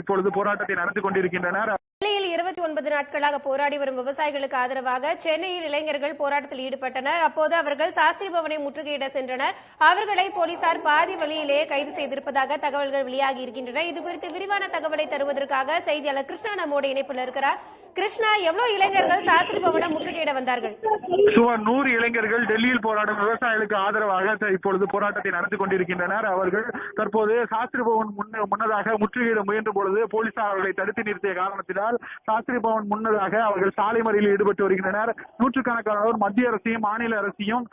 இப்பொழுது போராட்டத்தை நடத்தி கொண்டிருக்கின்றனர். நெல்லையில் இருபத்தி ஒன்பது நாட்களாக போராடி வரும் விவசாயிகளுக்கு ஆதரவாக சென்னையில் இளைஞர்கள் போராட்டத்தில் ஈடுபட்டனர். அப்போது அவர்கள் சாஸ்திரி பவனை முற்றுகையிட சென்றனர். அவர்களை போலீசார் பாதி வழியிலேயே கைது செய்திருப்பதாக தகவல்கள் வெளியாகி இருக்கின்றன. இதுகுறித்து விரிவான தகவலை தருவதற்காக செய்தியாளர் கிருஷ்ணா நம்மோடு இணைப்பில் இருக்கிறார். கிருஷ்ணா எவ்வளவு இளைஞர்கள் சாஸ்திரி பவனை முற்றுகையிட வந்தார்கள்? சுமார் நூறு இளைஞர்கள் டெல்லியில் போராடும் விவசாயிகளுக்கு ஆதரவாக இப்பொழுது போராட்டத்தை நடத்தி கொண்டிருக்கின்றனர். அவர்கள் தற்போது சாஸ்திரி பவன் முன்ன- முன்னதாக முற்றுகையிட முயன்ற பொழுது போலீசார் அவர்களை தடுத்து நிறுத்திய காரணத்தினால் சாஸ்திரி பவன் முன்னதாக அவர்கள் சாலை மறியலில் ஈடுபட்டு வருகின்றனர். நூற்றுக்கணக்கானோர் மத்திய அரசையும் மாநில அரசையும்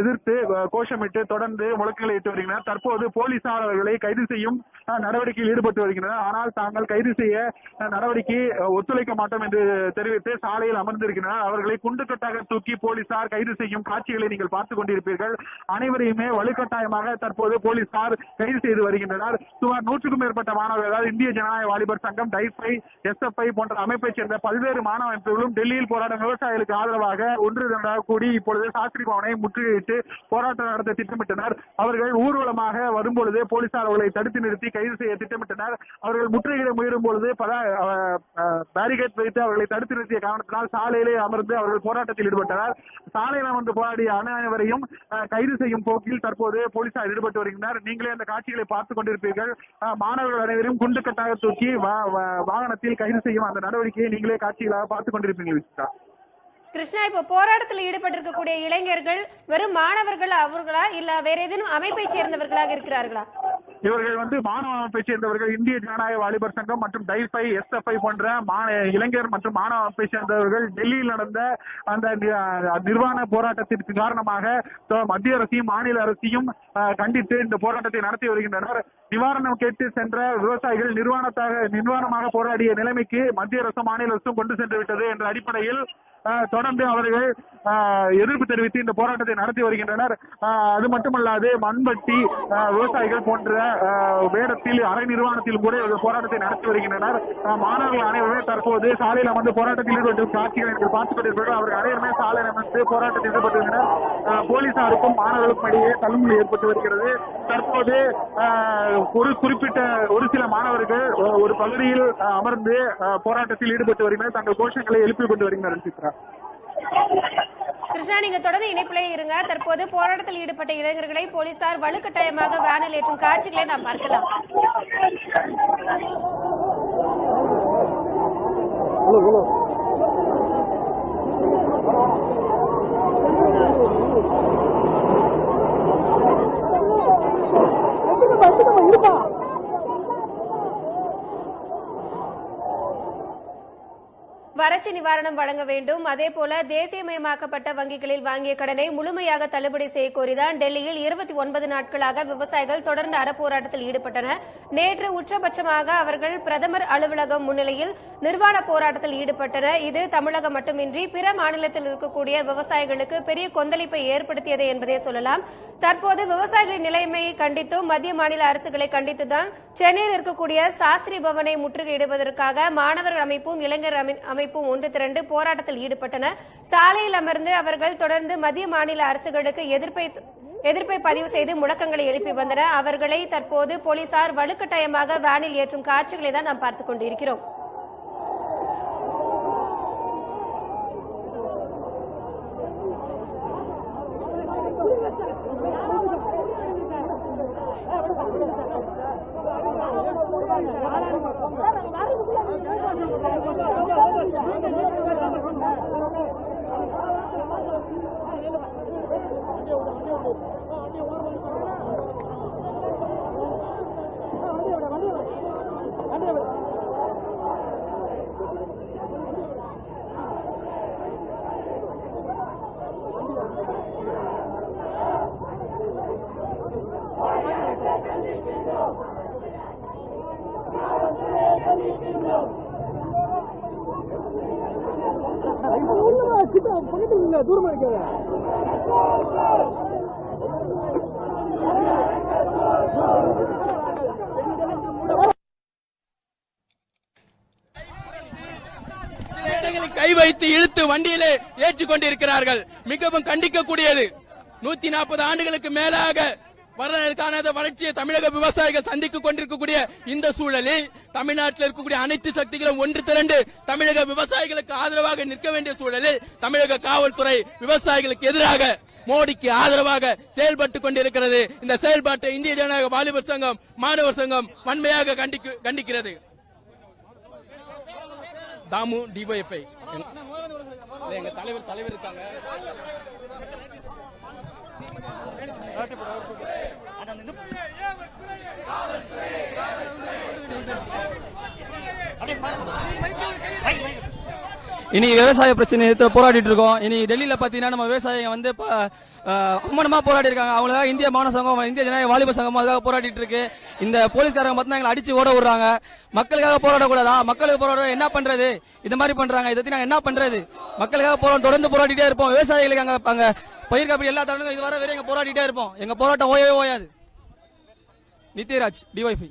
எதிர்த்து கோஷமிட்டு தொடர்ந்து முழக்கங்களை இட்டு வருகின்றனர். தற்போது போலீசார் அவர்களை கைது செய்யும் நடவடிக்கையில் ஈடுபட்டு வருகின்றனர். ஆனால் தாங்கள் கைது செய்ய நடவடிக்கை ஒத்துழைக்க மாட்டோம் என்று என்று தெரிவித்து சாலையில் அமர்ந்திருக்கின்றனர் அவர்களை குண்டுக்கட்டாக தூக்கி போலீசார் கைது செய்யும் காட்சிகளை நீங்கள் பார்த்துக் கொண்டிருப்பீர்கள். அனைவரையுமே வலுக்கட்டாயமாக தற்போது போலீசார் கைது செய்து வருகின்றனர். சுமார் நூற்றுக்கும் மேற்பட்ட மாணவர்கள் இந்திய ஜனநாயக வாலிபர் சங்கம் டைஃபை எஸ்எஃப்ஐ போன்ற அமைப்பைச் சேர்ந்த பல்வேறு மாணவ அமைப்புகளும் டெல்லியில் போராடும் விவசாயிகளுக்கு ஆதரவாக ஒன்று இரண்டாக கூடி இப்பொழுது சாஸ்திரி பவனை முற்றுகையிட்டு போராட்டம் நடத்த திட்டமிட்டனர். அவர்கள் ஊர்வலமாக வரும்பொழுது போலீசார் அவர்களை தடுத்து நிறுத்தி கைது செய்ய திட்டமிட்டனர். அவர்கள் முற்றுகையிட முயலும் பொழுது பல பேரிகேட் வைத்து அவர்களை தடுத்து நிறுத்திய காரணத்தினால் சாலையிலே அமர்ந்து அவர்கள் போராட்டத்தில் ஈடுபட்டனர். சாலையில் அமர்ந்து போராடிய அனைவரையும் கைது செய்யும் போக்கில் தற்போது போலீசார் ஈடுபட்டு வருகின்றனர். நீங்களே அந்த காட்சிகளை பார்த்துக் கொண்டிருப்பீர்கள். மாணவர்கள் அனைவரும் குண்டுக்கட்டாக தூக்கி வாகனத்தில் கைது செய்யும் அந்த நடவடிக்கையை நீங்களே காட்சிகளாக பார்த்துக் கொண்டிருப்பீர்கள் விசிகா கிருஷ்ணா இப்போ போராட்டத்தில் ஈடுபட்டிருக்கக்கூடிய இளைஞர்கள் வெறும் மாணவர்கள் அவர்களா இல்ல வேற ஏதேனும் அமைப்பை சேர்ந்தவர்களாக இருக்கிறார்களா? இவர்கள் வந்து மாணவ அமைப்பை சேர்ந்தவர்கள் இந்திய ஜனநாயக வாலிபர் சங்கம் மற்றும் டைஃபை எஸ்எஃப்ஐ போன்ற இளைஞர் மற்றும் மாணவ அமைப்பை சேர்ந்தவர்கள் டெல்லியில் நடந்த அந்த நிர்வாண போராட்டத்திற்கு காரணமாக மத்திய அரசையும் மாநில அரசையும் அஹ், கண்டித்து இந்த போராட்டத்தை நடத்தி வருகின்றனர். நிவாரணம் கேட்டு சென்ற விவசாயிகள் நிர்வாணத்தாக நிர்வாணமாக போராடிய நிலைமைக்கு மத்திய அரசும் மாநில அரசும் கொண்டு சென்று விட்டது என்ற அடிப்படையில் தொடர்ந்து அவர்கள் எதிர்ப்பு தெரிவித்து இந்த போராட்டத்தை நடத்தி வருகின்றனர். அது மட்டுமல்லாது மண்பட்டி விவசாயிகள் போன்ற வேடத்தில் அரை நிர்வாணத்தில் கூட போராட்டத்தை நடத்தி வருகின்றனர். மாணவர்கள் அனைவருமே தற்போது சாலையில் அமர்ந்து போராட்டத்தில் ஈடுபட்டு காட்சிகள் நீங்கள் பார்த்துக் கொண்டிருப்பீர்கள். அவர்கள் அனைவருமே சாலையில் அமர்ந்து போராட்டத்தில் ஈடுபட்டுள்ளனர். போலீசாருக்கும் மாணவர்களுக்கும் இடையே தள்ளுமுறை ஏற்பட்டு வருகிறது. தற்போது ஒரு குறிப்பிட்ட ஒரு சில மாணவர்கள் ஒரு பகுதியில் அமர்ந்து போராட்டத்தில் ஈடுபட்டு வருகின்றனர். தங்கள் கோஷங்களை எழுப்பிக் கொண்டு வருகின்றனர் சித்ரா. கிருஷ்ணா நீங்க தொடர்ந்து இணைப்பிலே இருங்க. தற்போது போராட்டத்தில் ஈடுபட்ட இளைஞர்களை போலீசார் வலுக்கட்டாயமாக வேனில் ஏற்றும் காட்சிகளை நாம் பார்க்கலாம். வறட்சி நிவாரணம் வழங்க வேண்டும். அதேபோல தேசியமயமாக்கப்பட்ட வங்கிகளில் வாங்கிய கடனை முழுமையாக தள்ளுபடி செய்ய கோரிதான் டெல்லியில் இருபத்தி ஒன்பது நாட்களாக விவசாயிகள் தொடர்ந்து அறப்போராட்டத்தில் ஈடுபட்டனர். நேற்று உச்சபட்சமாக அவர்கள் பிரதமர் அலுவலகம் முன்னிலையில் நிர்வாண போராட்டத்தில் ஈடுபட்டனர். இது தமிழகம் மட்டுமின்றி பிற மாநிலத்தில் இருக்கக்கூடிய விவசாயிகளுக்கு பெரிய கொந்தளிப்பை ஏற்படுத்தியது என்பதே சொல்லலாம். தற்போது விவசாயிகளின் நிலைமையை கண்டித்தும் மத்திய மாநில அரசுகளை கண்டித்துதான் சென்னையில் இருக்கக்கூடிய சாஸ்திரி பவனை முற்றுகையிடுவதற்காக மாணவர் அமைப்பும் இளைஞர் அமை- அமைப்பும் ஒன்று திரண்டு போராட்டத்தில் ஈடுபட்டன சாலையில் அமர்ந்து அவர்கள் தொடர்ந்து மத்திய மாநில அரசுகளுக்கு எதிர்ப்பை எதிர்ப்பை பதிவு செய்து முழக்கங்களை எழுப்பி வந்தனர். அவர்களை தற்போது போலீசார் வலுக்கட்டாயமாக வேனில் ஏற்றும் காட்சிகளை தான் நாம் பார்த்துக் கொண்டிருக்கிறோம். 六打六哇六万块钱 தூரமா இருக்காது கை வைத்து இழுத்து வண்டியிலே ஏற்றிக் கொண்டிருக்கிறார்கள் மிகவும் கண்டிக்கக்கூடியது. நூத்தி நாற்பது ஆண்டுகளுக்கு மேலாக வரலாறு வளர்ச்சியை வறட்சியை தமிழக விவசாயிகள் சந்தித்துக் கொண்டிருக்கக்கூடிய இந்த சூழலில் தமிழ்நாட்டில் இருக்கக்கூடிய அனைத்து சக்திகளும் ஒன்று திரண்டு தமிழக விவசாயிகளுக்கு ஆதரவாக நிற்க வேண்டிய சூழலில் தமிழக காவல்துறை விவசாயிகளுக்கு எதிராக மோடிக்கு ஆதரவாக செயல்பட்டுக் கொண்டிருக்கிறது. இந்த செயல்பாட்டை இந்திய ஜனநாயக வாலிபர் சங்கம் மாணவர் சங்கம் வன்மையாக கண்டிக்கிறது. தாமு டிஒஎஃப்ஐ எங்க தலைவர் தலைவர் இருக்காங்க. அப்படியே பாருங்க. இனி விவசாய பிரச்சனை எதிர்த்து போராடிட்டு இருக்கோம். இனி டெல்லியில பாத்தீங்கன்னா நம்ம விவசாயிங்க வந்து அம்மனமா போராடி இருக்காங்க. அவங்களுக்காக இந்திய மாணவ சங்கம் இந்திய ஜனநாயக வாலிப சங்கம் அதுக்காக போராடிட்டு இருக்கு. இந்த போலீஸ்காரங்க பார்த்தா எங்களை அடிச்சு ஓட விடுறாங்க. மக்களுக்காக போராடக்கூடாதா மக்களுக்கு போராட என்ன பண்றது? இந்த மாதிரி பண்றாங்க. இதை பத்தி நாங்க என்ன பண்றது? மக்களுக்காக போராட்டம் தொடர்ந்து போராடிட்டே இருப்போம். விவசாயிகளுக்கு அங்க அங்க பயிர் காப்பீடு எல்லா தடங்களும் இது வர வரை எங்க போராடிட்டே இருப்போம். எங்க போராட்டம் ஓயவே ஓயாது. நித்யராஜ் டிஒய்ஃபை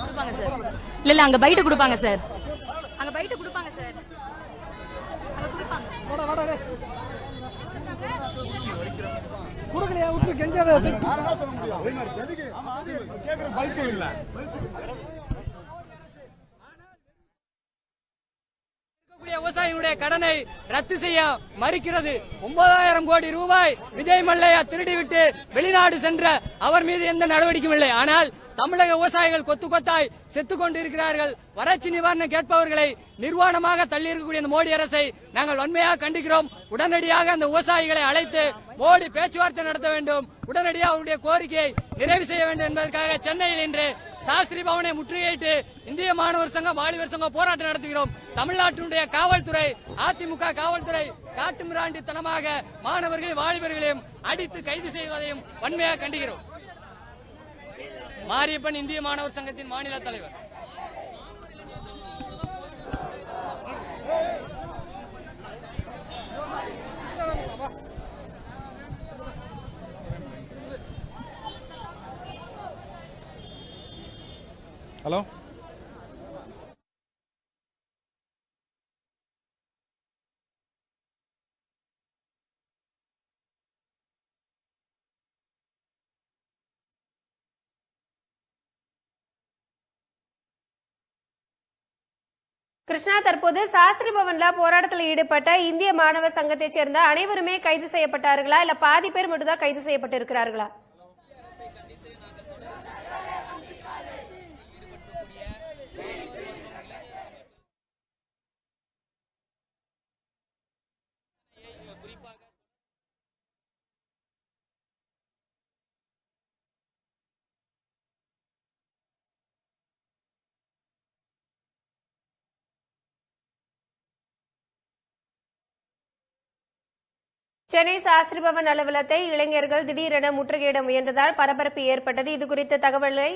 கொடுப்பாங்க சார். இல்ல இல்ல அங்க பைட்டு கொடுப்பாங்க சார். அங்க பைட்டு கொடுப்பாங்க சார். அங்க கொடுப்பாங்க. இருக்கக்கூடிய கடனை ரத்து செய்ய மறுக்கிறது. ஒன்பதாயிரம் கோடி ரூபாய் விஜய் மல்லையா திருடிவிட்டு வெளிநாடு சென்ற அவர் மீது எந்த நடவடிக்கையும் இல்லை. ஆனால் தமிழக விவசாயிகள் கொத்து கொத்தாய் செத்துக் கொண்டிருக்கிறார்கள். வறட்சி நிவாரணம் கேட்பவர்களை நிர்வாணமாக தள்ளி இருக்கக்கூடிய இந்த மோடி அரசை நாங்கள் வன்மையாக கண்டிக்கிறோம். உடனடியாக அந்த விவசாயிகளை அழைத்து மோடி பேச்சுவார்த்தை நடத்த வேண்டும். உடனடியாக அவருடைய கோரிக்கையை நிறைவு செய்ய வேண்டும் என்பதற்காக சென்னையில் இன்று சாஸ்திரி பவனை முற்றுகையிட்டு இந்திய மாணவர் சங்கம் வாலிபர் சங்கம் போராட்டம் நடத்துகிறோம். தமிழ்நாட்டினுடைய காவல்துறை அதிமுக காவல்துறை காட்டு மிராண்டித்தனமாக மாணவர்களையும் வாலிபர்களையும் அடித்து கைது செய்வதையும் வன்மையாக கண்டுகிறோம். மாரியப்பன் இந்திய மாணவர் சங்கத்தின் மாநில தலைவர். ஹலோ? கிருஷ்ணா தற்போது சாஸ்திரி பவன்ல போராட்டத்தில் ஈடுபட்ட இந்திய மாணவர் சங்கத்தைச் சேர்ந்த அனைவருமே கைது செய்யப்பட்டார்களா? இல்ல பாதி பேர் மட்டும்தான் கைது செய்யப்பட்டு சென்னை சாஸ்திரி பவன் அலுவலத்தை இளைஞர்கள் திடீரென முற்றுகையிட முயன்றதால் பரபரப்பு ஏற்பட்டது. இது குறித்த தகவலை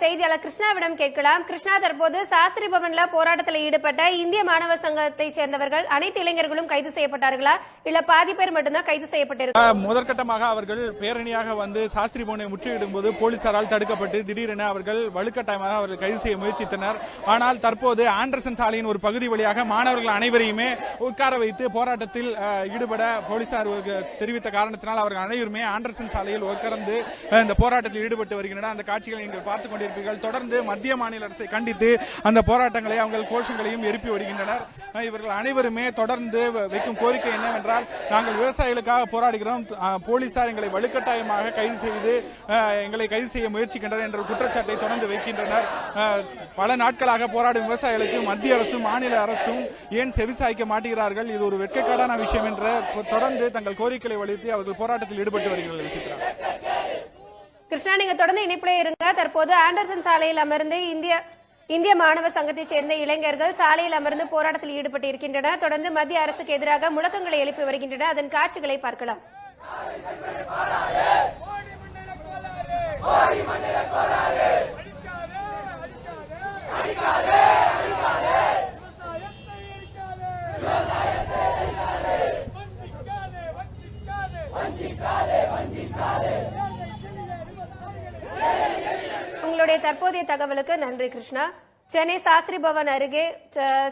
செய்தியாளர் கிருஷ்ணாவிடம் கேட்கலாம். கிருஷ்ணா தற்போது சாஸ்திரி பவன்ல போராட்டத்தில் ஈடுபட்ட இந்திய மாணவர் சங்கத்தை சேர்ந்தவர்கள் அனைத்து இளைஞர்களும் கைது செய்யப்பட்டார்களா? இல்ல பாதி பேர் மட்டும்தான் கைது செய்யப்பட்டிருக்காங்க முதற்கட்டமாக அவர்கள் பேரணியாக வந்து சாஸ்திரி பவனை முற்றுகையிடும் போது போலீசாரால் தடுக்கப்பட்டு திடீரென அவர்கள் வலுக்கட்டாயமாக அவர்கள் கைது செய்ய முயற்சித்தனர். ஆனால் தற்போது ஆண்டர்சன் சாலையின் ஒரு பகுதி வழியாக மாணவர்கள் அனைவரையுமே உட்கார வைத்து போராட்டத்தில் ஈடுபட போலீசார் தெரிவித்த காரணத்தினால் அவர்கள் அனைவருமே ஆண்டர்சன் சாலையில் உட்கார்ந்து இந்த போராட்டத்தில் ஈடுபட்டு வருகின்றனர். அந்த காட்சிகளை நீங்கள் பார்த்துக் கொண்டிருப்பீர்கள். தொடர்ந்து மத்திய மாநில அரசை கண்டித்து அந்த போராட்டங்களை அவங்கள் கோஷங்களையும் எழுப்பி வருகின்றனர். இவர்கள் அனைவருமே தொடர்ந்து வ- வைக்கும் கோரிக்கை என்னவென்றால் நாங்கள் விவசாயிகளுக்காக போராடுகிறோம். போலீசார் எங்களை வலுக்கட்டாயமாக கைது செய்து எங்களை கைது செய்ய முயற்சிக்கின்றனர் என்ற குற்றச்சாட்டை தொடர்ந்து வைக்கின்றனர். பல நாட்களாக போராடும் விவசாயிகளுக்கு மத்திய அரசும் மாநில அரசும் ஏன் செவிசாய்க்க மாட்டுகிறார்கள் இது ஒரு வெட்கக்கேடான விஷயம் என்ற தொடர்ந்து தங்கள் கோரிக்கைகளை வலியுறுத்தி அவர்கள் போராட்டத்தில் ஈடுபட்டு வருகிறார்கள் கிருஷ்ணா நீங்க தொடர்ந்து இணைப்பிலே இருங்க. தற்போது ஆண்டர்சன் சாலையில் அமர்ந்து இந்திய இந்திய மாணவர் சங்கத்தைச் சேர்ந்த இளைஞர்கள் சாலையில் அமர்ந்து போராட்டத்தில் ஈடுபட்டு இருக்கின்றனர் தொடர்ந்து மத்திய அரசுக்கு எதிராக முழக்கங்களை எழுப்பி வருகின்றனர். அதன் காட்சிகளை பார்க்கலாம். உங்களுடைய தகவலுக்கு நன்றி கிருஷ்ணா. சென்னை சாஸ்திரி பவன் அருகே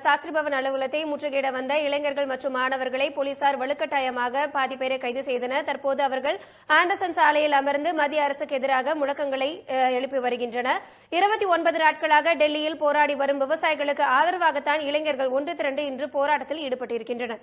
சாஸ்திரி பவன் அலுவலகத்தை முற்றுகையிட வந்த இளைஞர்கள் மற்றும் மாணவர்களை போலீசார் வலுக்கட்டாயமாக பாதி பேரை கைது செய்தனர். தற்போது அவர்கள் ஆண்டர்சன் சாலையில் அமர்ந்து மத்திய அரசுக்கு எதிராக முழக்கங்களை எழுப்பி வருகின்றனர். இருபத்தி ஒன்பது நாட்களாக டெல்லியில் போராடி வரும் விவசாயிகளுக்கு ஆதரவாகத்தான் இளைஞர்கள் ஒன்று திரண்டு இன்று போராட்டத்தில் ஈடுபட்டிருக்கின்றனர்.